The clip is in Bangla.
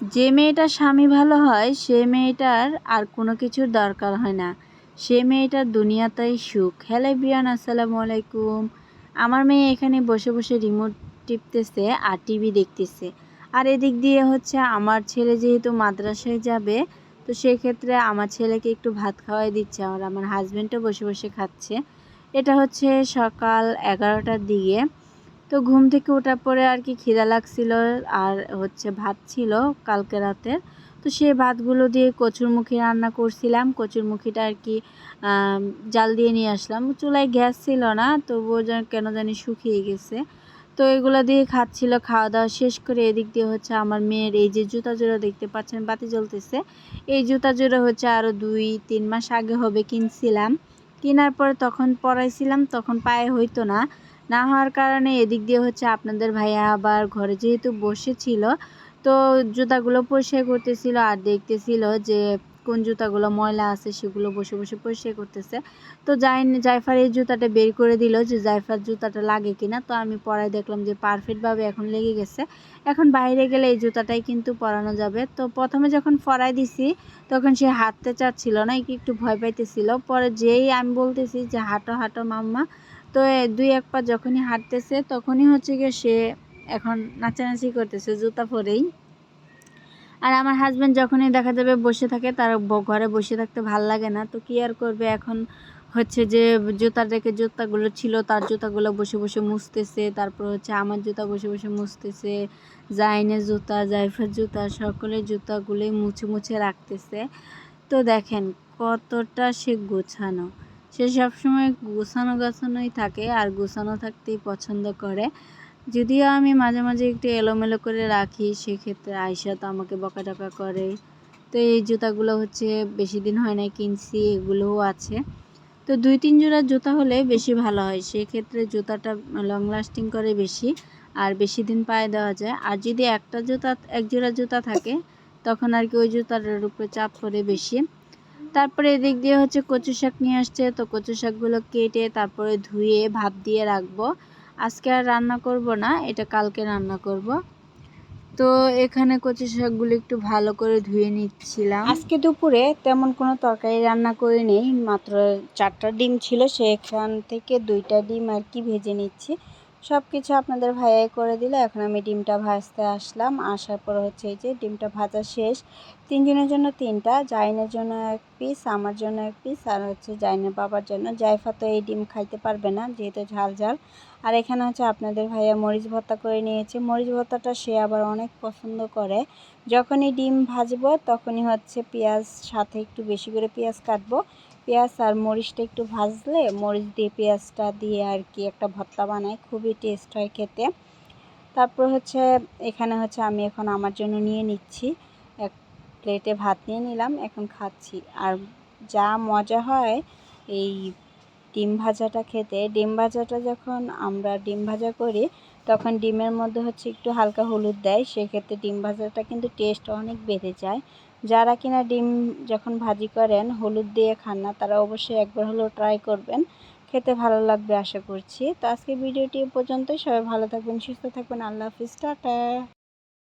যে মেয়েটার স্বামী ভালো হয়, সে মেয়েটার আর কোনো কিছুর দরকার হয় না। সে মেয়েটার দুনিয়াতেই সুখ। হ্যালো বিয়ান আসসালামু আলাইকুম। আমার মেয়ে এখানে বসে বসে রিমোট টিপতেছে আর টিভি দেখতেছে। আর এদিক দিয়ে হচ্ছে আমার ছেলে যেহেতু মাদ্রাসায় যাবে, তো সেক্ষেত্রে আমার ছেলেকে একটু ভাত খাওয়াই দিচ্ছে। আর আমার হাজব্যান্ডও বসে বসে খাচ্ছে। এটা হচ্ছে সকাল এগারোটার দিকে। তো ঘুম থেকে ওঠার পরে আর কি খিদা লাগছিল আর হচ্ছে ভাত ছিল কালকে রাতের তো সেই ভাতগুলো দিয়ে কচুরমুখী রান্না করছিলাম। কচুরমুখীটা আর কি জাল দিয়ে নিয়ে আসলাম। চুলায় গ্যাস ছিল না, তবুও যেন কেন জানি শুকিয়ে গেছে। তো এগুলো দিয়ে খাচ্ছিল, খাওয়া দাওয়া শেষ করে এদিক দিয়ে হচ্ছে আমার মেয়ের এই যে জুতা জোড়া দেখতে পাচ্ছেন, বাতি জ্বলতেছে। এই জুতা জোড়া হচ্ছে আরও দুই, তিন মাস আগে হবে কিনছিলাম। কেনার পরে তখন পরাইছিলাম, তখন পায়ে হইতো না। না হওয়ার কারণে এদিক দিয়ে হচ্ছে আপনাদের ভাইয়া আবার ঘরে যেহেতু বসেছিল, তো জুতাগুলো পরিষ্কার করতেছিল আর দেখতেছিল যে কোন জুতাগুলো ময়লা আছে সেগুলো বসে বসে পরিষ্কার করতেছে। তো যাই জাইফার এই জুতাটা বের করে দিল যে জাইফার জুতাটা লাগে কিনা। তো আমি পরাই দেখলাম যে পারফেক্টভাবে এখন লেগে গেছে। এখন বাইরে গেলে এই জুতাটাই কিন্তু পরানো যাবে। তো প্রথমে যখন পরাই দিছি, তখন সে হাঁটতে চাচ্ছিল না একটু ভয় পাইতেছিল। পরে যেই আমি বলতেছি যে হাঁটো হাঁটো মাম্মা তো দুই এক পা যখনই হাঁটতেছে, তখনই হচ্ছে গিয়ে সে এখন নাচানাচি করতেছে জুতা পরেই। আর আমার হাজব্যান্ড যখনই দেখা যাবে বসে থাকে, তার ঘরে বসে থাকতে ভালো লাগে না। তো কি আর করবে? এখন হচ্ছে যে জুতা রেখে জুতাগুলো ছিল, তার জুতাগুলো বসে বসে মুছতেছে। তারপর হচ্ছে আমার জুতা বসে বসে মুছতেছে, জাইনের জুতা, জাইফার জুতা, সকলের জুতাগুলোই মুছে মুছে রাখতেছে। তো দেখেন কতটা সে গোছানো। সে সবসময় গোছানো গাছানোই থাকে আর গোছানো থাকতেই পছন্দ করে। যদিও আমি মাঝে মাঝে একটু এলোমেলো করে রাখি, সেক্ষেত্রে আয়সা তো আমাকে বকাটকা করে। তো এই জুতাগুলো হচ্ছে বেশি দিন হয় না কিনছি, এগুলোও আছে। তো দুই তিন জোড়া জুতা হলে বেশি ভালো হয়, সেক্ষেত্রে জুতাটা লং লাস্টিং করে বেশি আর বেশি দিন পায়ে দেওয়া যায়। আর যদি একটা জুতা, এক জোড়া জুতা থাকে, তখন আর কি ওই জুতাটার উপরে চাপ পড়ে বেশি। তারপরে এদিক দিয়ে হচ্ছে কচু শাক নিয়ে আসছে, তো কচু শাকগুলো কেটে তারপরে ধুয়ে ভাপ দিয়ে রাখব। আজকে আর রান্না করব না, এটা কালকে রান্না করব। তো এখানে কচু শাকগুলো একটু ভালো করে ধুয়ে নিচ্ছিলাম। আজকে দুপুরে তেমন কোনো তরকারি রান্না করে নেই, মাত্র চারটা ডিম ছিল, সেখান থেকে দুইটা ডিম আর কি ভেজে নিচ্ছি। সব কিছু আপনাদের ভাইয়াই করে দিলে। এখন আমি ডিমটা ভাজতে আসলাম। আসার পর হচ্ছে এই যে ডিমটা ভাজা শেষ। তিনজনের জন্য তিনটা, জাইনের জন্য এক পিস আমার জন্য এক পিস আর হচ্ছে জাইনের বাবার জন্য। জাইফা তো এই ডিম খাইতে পারবে না, যেহেতু ঝাল ঝাল। আর এখানে হচ্ছে আপনাদের ভাইয়া মরিচ ভর্তা করে নিয়েছে। মরিচ ভর্তাটা সে আবার অনেক পছন্দ করে। যখনই ডিম ভাজবো, তখনই হচ্ছে পেঁয়াজ সাথে একটু বেশি করে পেঁয়াজ কাটবো। পেঁয়াজ আর মরিচটা একটু ভাজলে মরিচ দিয়ে পেঁয়াজটা দিয়ে আর কি একটা ভর্তা বানাই খুবই টেস্ট হয় খেতে। তারপর হচ্ছে, এখানে হচ্ছে আমি এখন আমার জন্য নিয়ে নিচ্ছি। এক প্লেটে ভাত নিয়ে নিলাম, এখন খাচ্ছি। আর যা মজা হয়, এই ডিম ভাজাটা খেতে, ডিম ভাজাটা যখন আমরা ডিম ভাজা করি, তখন ডিমের মধ্যে হচ্ছে একটু হালকা হলুদ দেয়। সেক্ষেত্রে ডিম ভাজাটা কিন্তু টেস্ট অনেক বেড়ে যায়। যারা কিনা ডিম যখন ভাজি করেন, হলুদ দিয়ে খান না, তারা অবশ্যই একবার হলেও ট্রাই করবেন। খেতে ভালো লাগবে আশা করছি। তো আজকে ভিডিওটি পর্যন্তই। সবাই ভালো থাকবেন, সুস্থ থাকবেন। আল্লাহ হাফিজ। টাটা।